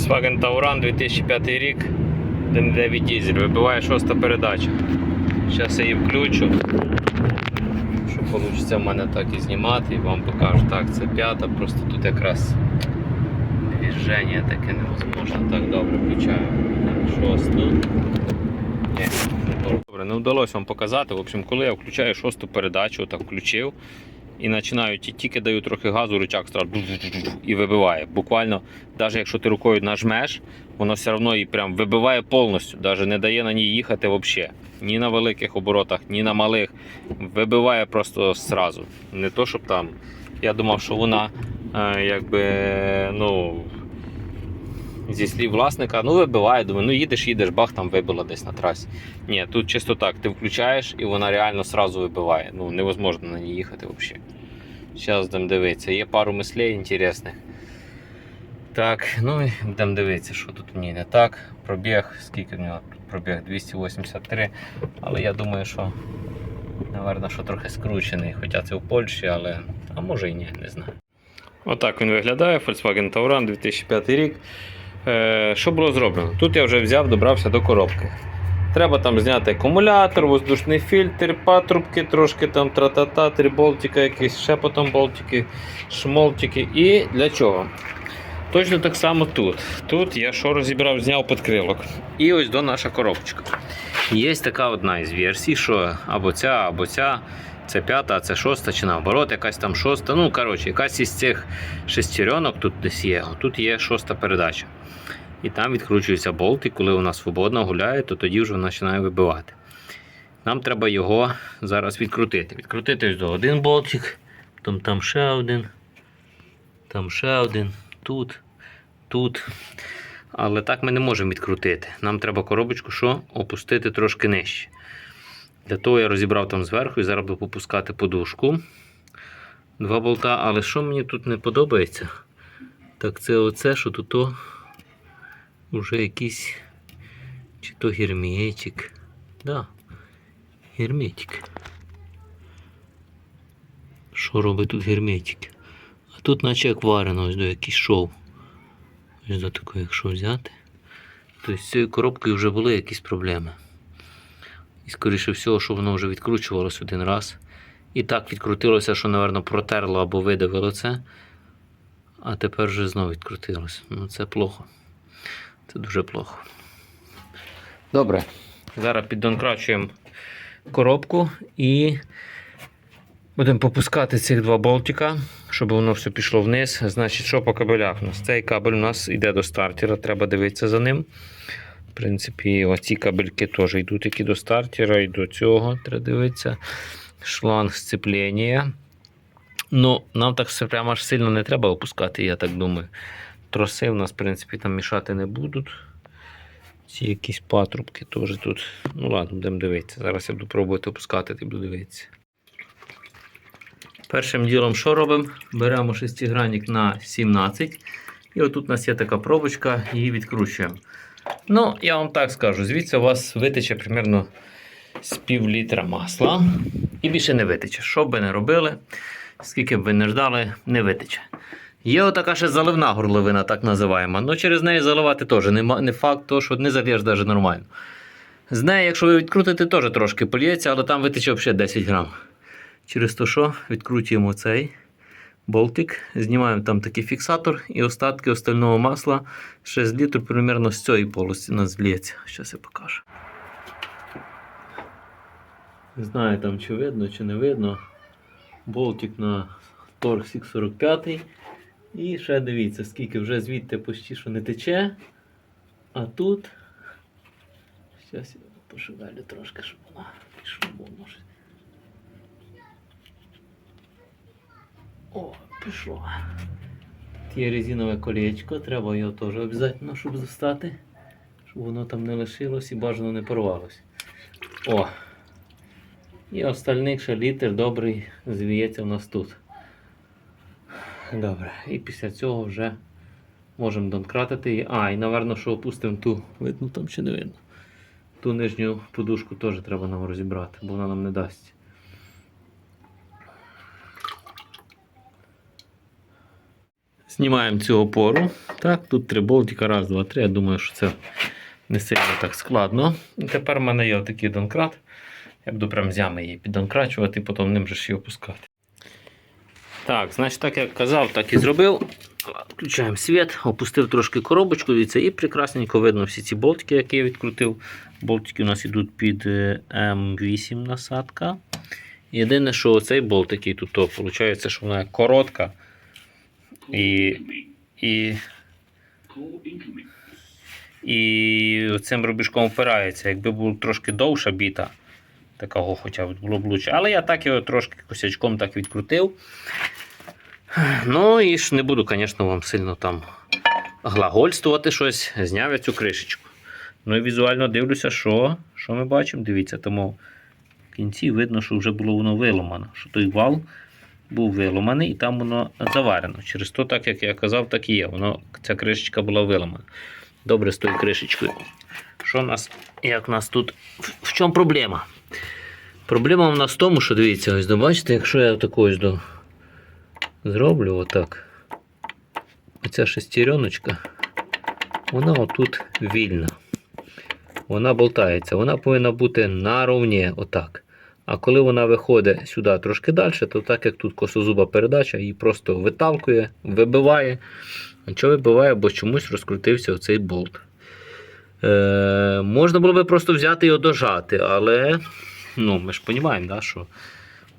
Volkswagen Tauran 2005 рік, 1.9 дизель, вибиває шоста передача. Зараз я її включу. Що вийде в мене так і знімати, і вам покажу. Так, це п'ята, просто тут якраз движення таке невозможно так добре включаю. Шосту. Добре, не вдалося вам показати. В общем, коли я включаю шосту передачу, так включив. І починають тільки даю трохи газу, рычаг сразу і вибиває. Буквально, навіть якщо ти рукою нажмеш, воно все одно її прям вибиває повністю, навіть не дає на ній їхати взагалі. Ні на великих оборотах, ні на малих. Вибиває просто сразу. Не то, щоб там. Я думав, що вона е, якби ну. Зі слів власника, ну вибиває, думаю, ну їдеш, їдеш, бах, там вибило десь на трасі. Ні, тут чисто так, ти включаєш і вона реально сразу вибиває. Ну, невозможно на ній їхати взагалі. Зараз будемо дивитися. Є пару мислей інтересних. Так, ну і будемо дивитися, що тут ній не так. Пробіг, скільки в нього пробіг 283. Але я думаю, що, напевно, що трохи скручений. Хоча це в Польщі, але. А може і ні, не знаю. Отак він виглядає. Volkswagen Tauran 2005 рік. Е, що було зроблено? Тут я вже взяв, добрався до коробки. Треба там зняти акумулятор, воздушний фільтр, патрубки, трошки там тра-та-та, три болтика, якісь ще болтики, шмолтики. І для чого? Точно так само тут. Тут я що розібрав, зняв підкрилок. І ось до наша коробочка. Є така одна із версій, що або ця, або ця. Це п'ята, а це шоста, чи наоборот, якась там шоста. Ну, коротше, якась із цих шестеренок тут десь є. Тут є шоста передача. І там відкручується болт, і коли вона свободно гуляє, то тоді вже вона починає вибивати. Нам треба його зараз відкрутити. Відкрутити до один болтик, потім там ще один, там ще один, тут, тут. Але так ми не можемо відкрутити. Нам треба коробочку що? опустити трошки нижче. Для того я розібрав там зверху і зараз буду попускати подушку. Два болта, але що мені тут не подобається, так це оце, що тут то вже якийсь чи то герметик. Да, герметик. Що робить тут герметик? А тут наче як варено, ось до якийсь шов. Ось до такого, якщо взяти. Тобто з цією коробкою вже були якісь проблеми. І скоріше всього, що воно вже відкручувалось один раз. І так відкрутилося, що, напевно, протерло або видавило це. А тепер вже знову відкрутилося. Ну це плохо. Це дуже плохо. Добре. Зараз піддонкрачуємо коробку і будемо попускати цих два болтика, щоб воно все пішло вниз. Значить, що по кабелях? У цей кабель у нас йде до стартера, треба дивитися за ним. В принципі, оці кабельки теж йдуть які до стартера і до цього треба дивитися. Шланг сцеплення. Ну, нам так все прямо аж сильно не треба опускати, я так думаю. Троси в нас, в принципі, там мішати не будуть. Ці якісь патрубки теж тут. Ну ладно, будемо дивитися. Зараз я буду пробувати опускати і буду дивитися. Першим ділом, що робимо? Беремо шестигранник на 17. І отут у нас є така пробочка, її відкручуємо. Ну, я вам так скажу, звідси у вас витече примерно з пів літра масла. І більше не витече. Що б ви не робили, скільки б ви не ждали, не витече. Є отака ще заливна горловина, так називаємо. Ну через неї заливати теж не факт, то, що не зальєш навіть нормально. З неї, якщо ви відкрутите, теж трошки польється, але там витече взагалі 10 грам. Через то, що відкручуємо цей болтик, знімаємо там такий фіксатор і остатки остального масла ще з літру примерно з цієї полості нас злється. Зараз я покажу. Не знаю там чи видно, чи не видно. Болтик на Torx X45. І ще дивіться, скільки вже звідти почти що не тече. А тут. Зараз я пошевелю трошки, щоб вона пішла, може. О, пішло. Є резинове колечко, треба його теж обов'язково, щоб достати, щоб воно там не лишилось і бажано не порвалось. О! І остальних ще літр добрий звіється у нас тут. Добре, і після цього вже можемо донкратити її. А, і напевно, що опустимо ту, видно там чи не видно. Ту нижню подушку теж треба нам розібрати, бо вона нам не дасть. Знімаємо цю опору. Так, тут три болтика, раз, два, три. Я думаю, що це не сильно так складно. І тепер в мене є такий донкрат. Я буду прям з ями її піддонкрачувати і потім ним же ж її опускати. Так, значить, так як казав, так і зробив. Включаємо світ, опустив трошки коробочку, дивіться, і прекрасненько видно всі ці болтики, які я відкрутив. Болтики у нас йдуть під е, М8 насадка. Єдине, що цей болт, який тут, то, виходить, що вона коротка. І, і, і цим рубіжком впирається. Якби була трошки довша біта, такого хоча б було б лучше. Але я так його трошки косячком так відкрутив. Ну і ж не буду, звісно, вам сильно там глагольствувати щось, зняв я цю кришечку. Ну і візуально дивлюся, що, що ми бачимо. Дивіться, тому в кінці видно, що вже було воно виламано. Що той вал був виламаний і там воно заварено. Через то, так як я казав, так і є. Воно, ця кришечка була виламана. Добре з тою кришечкою. Що у нас, як нас тут? В, в чому проблема? Проблема у нас в тому, що дивіться, ось бачите, якщо я таку ось до зроблю отак. Оця шестереночка, вона отут вільна. Вона болтається. Вона повинна бути наровні отак. А коли вона виходить сюди трошки далі, то так як тут косозуба передача, її просто виталкує, вибиває. Що вибиває? Бо чомусь розкрутився оцей болт. Е, можна було би просто взяти його дожати, але ну, ми ж розуміємо, да, що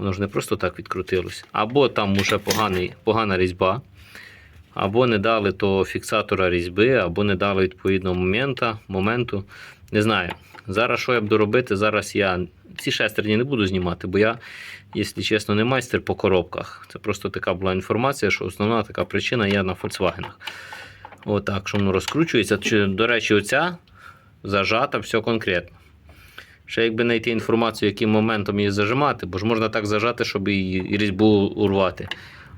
Воно ж не просто так відкрутилось. Або там уже поганий, погана різьба, або не дали того фіксатора різьби, або не дали відповідного моменту. моменту. Не знаю. Зараз що я буду робити? Зараз я ці шестерні не буду знімати, бо я, якщо чесно, не майстер по коробках. Це просто така була інформація, що основна така причина є на Volkswagen. Отак, що воно розкручується. Чи, До речі, оця зажата, все конкретно. Ще якби знайти інформацію, яким моментом її зажимати, бо ж можна так зажати, щоб і різьбу урвати.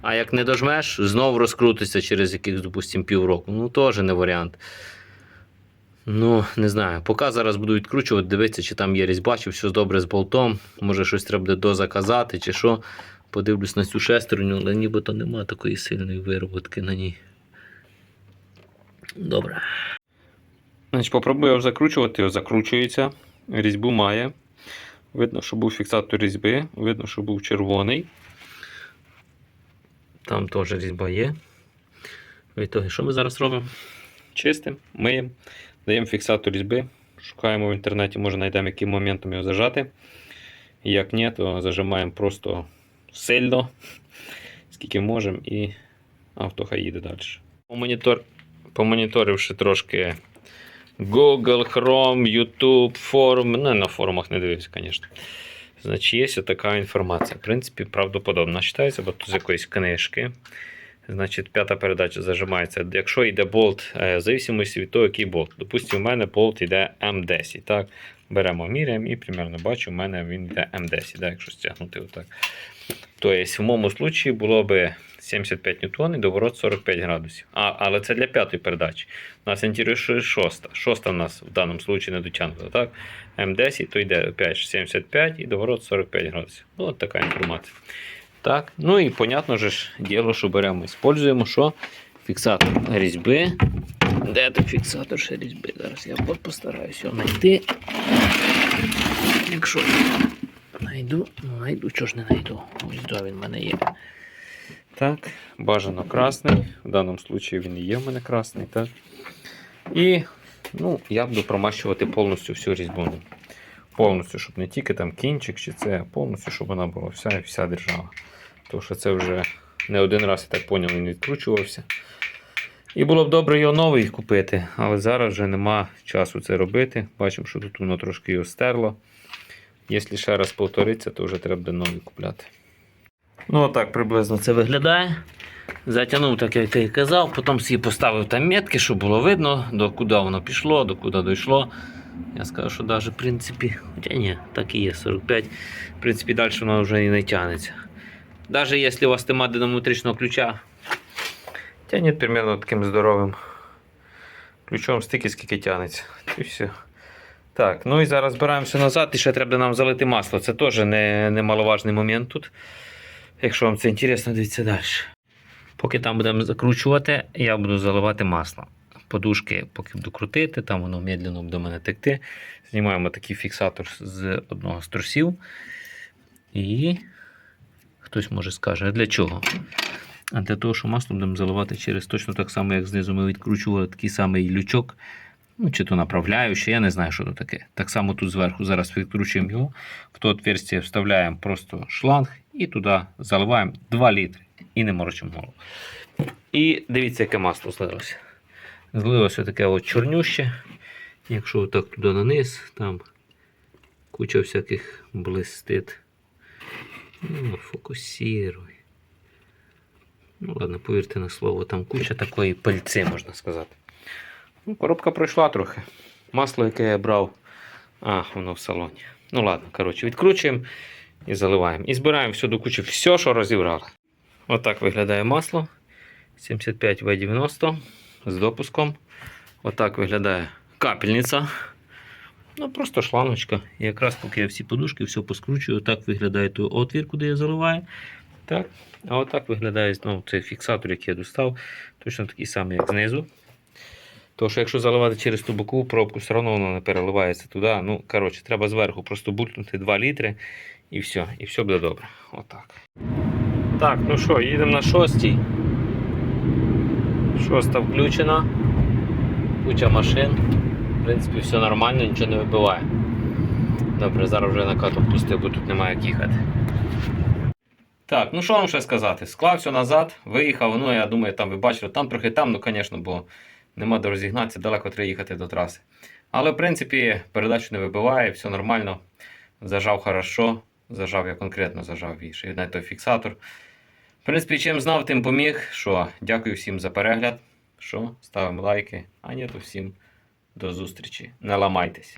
А як не дожмеш, знову розкрутиться через якихось, допустимо, півроку. Ну, теж не варіант. Ну, не знаю. Поки зараз буду відкручувати, дивитися, чи там є різьба, чи все добре з болтом. Може щось треба буде дозаказати, чи що. Подивлюсь на цю шестерню, але нібито немає такої сильної вироботки на ній. Добре. Значить, попробую закручувати, закручується. Різьбу має. Видно, що був фіксатор різьби, видно, що був червоний. Там теж різьба є. В ітогі, що ми зараз робимо? Чистимо, миємо, даємо фіксатор різьби, шукаємо в інтернеті, може знайдемо яким моментом його зажати. Як ні, то зажимаємо просто сильно, скільки можемо, і авто хай їде далі. По монітор, помоніторивши трошки Google, Chrome, YouTube, форум. Ну, на форумах не дивився, звісно. Значить, є така інформація. В принципі, правдоподобна читається, бо тут з якоїсь книжки. Значить, п'ята передача зажимається. Якщо йде болт, е, в зависимості від того, який болт. Допустимо, у мене болт йде М10. Так? Беремо, міряємо і примерно бачу, у мене він йде М10, так? якщо стягнути отак. Тобто, в моєму случаї було би 75 ньютон і доворот 45 градусів. А, але це для п'ятої передачі. У нас інтересує шоста. Шоста у нас в даному случаї не дотягнута. Так? М10, то йде опять 75 і доворот 45 градусів. Ну, от така інформація. Так, ну і понятно ж діло, що беремо, используємо що? Фіксатор різьби. Де тут фіксатор ще різьби? Зараз я постараюся його знайти. Якщо знайду, ну знайду, чого ж не знайду. Ось до він в мене є. Так, бажано красний. В даному випадку він і є в мене красний. так. І ну, я буду промащувати повністю всю різьбу. Повністю, щоб не тільки там кінчик чи це, а повністю, щоб вона була вся і вся держава. Тому що це вже не один раз, я так поняв, він відкручувався. І було б добре його новий купити, але зараз вже нема часу це робити. Бачимо, що тут воно трошки його стерло. Якщо ще раз повториться, то вже треба буде новий купляти. Ну, отак приблизно це виглядає. Затягнув, так як я і казав, потім собі поставив там метки, щоб було видно, до куди воно пішло, до куди дійшло. Я скажу, що навіть, в принципі, хоча ні, так і є, 45. В принципі, далі воно вже і не тягнеться. Навіть якщо у вас немає динамометричного ключа, тягне примерно таким здоровим ключом стільки, скільки тягнеться. І все. Так, ну і зараз збираємося назад, і ще треба нам залити масло. Це теж не, немаловажний момент тут. Якщо вам це інтересно, дивіться далі. Поки там будемо закручувати, я буду заливати масло. Подушки, поки буду крутити, там воно медленно буде мене текти. Знімаємо такий фіксатор з одного з трусів. І хтось може скаже, а для чого? А для того, що масло будемо заливати через точно так само, як знизу ми відкручували такий самий лючок. Ну, чи то направляючий, я не знаю, що це таке. Так само тут зверху зараз відкручуємо його, в то отверстие вставляємо просто шланг і туди заливаємо 2 літри і не морочимо голову. І дивіться, яке масло злилося. Злилося таке от чорнюще. Якщо отак туди наниз, там куча всяких блистит. Ну, фокусіруй. Ну ладно, повірте на слово, там куча такої пальці, можна сказати. Ну, коробка пройшла трохи. Масло, яке я брав, а, воно в салоні. Ну ладно, коротше, відкручуємо і заливаємо. І збираємо все до кучі, все, що розібрали. Отак виглядає масло. 75В90 з допуском. Отак виглядає капельниця. Ну, просто шланочка. І якраз поки я всі подушки, все поскручую, отак виглядає той отвір, куди я заливаю. Так. А отак виглядає знову цей фіксатор, який я достав. Точно такий самий, як знизу. Тому що якщо заливати через ту бокову пробку, все одно воно не переливається туди. Ну, коротше, треба зверху просто булькнути 2 літри і все. І все буде добре. Отак. Так, ну що, їдемо на шостій. Шоста включена. Куча машин. В принципі, все нормально, нічого не вибиває. Добре, зараз вже накатом пустив, бо тут немає як їхати. Так, ну що вам ще сказати? Склав все назад, виїхав, ну я думаю, там ви бачили, там трохи там, ну звісно, бо нема де розігнатися, далеко треба їхати до траси. Але в принципі передачу не вибиває, все нормально. Зажав хорошо, зажав я конкретно зажав і навіть той фіксатор. В принципі, чим знав, тим поміг. Що, дякую всім за перегляд. Що, ставимо лайки. А ні, то всім до зустрічі. Не ламайтесь.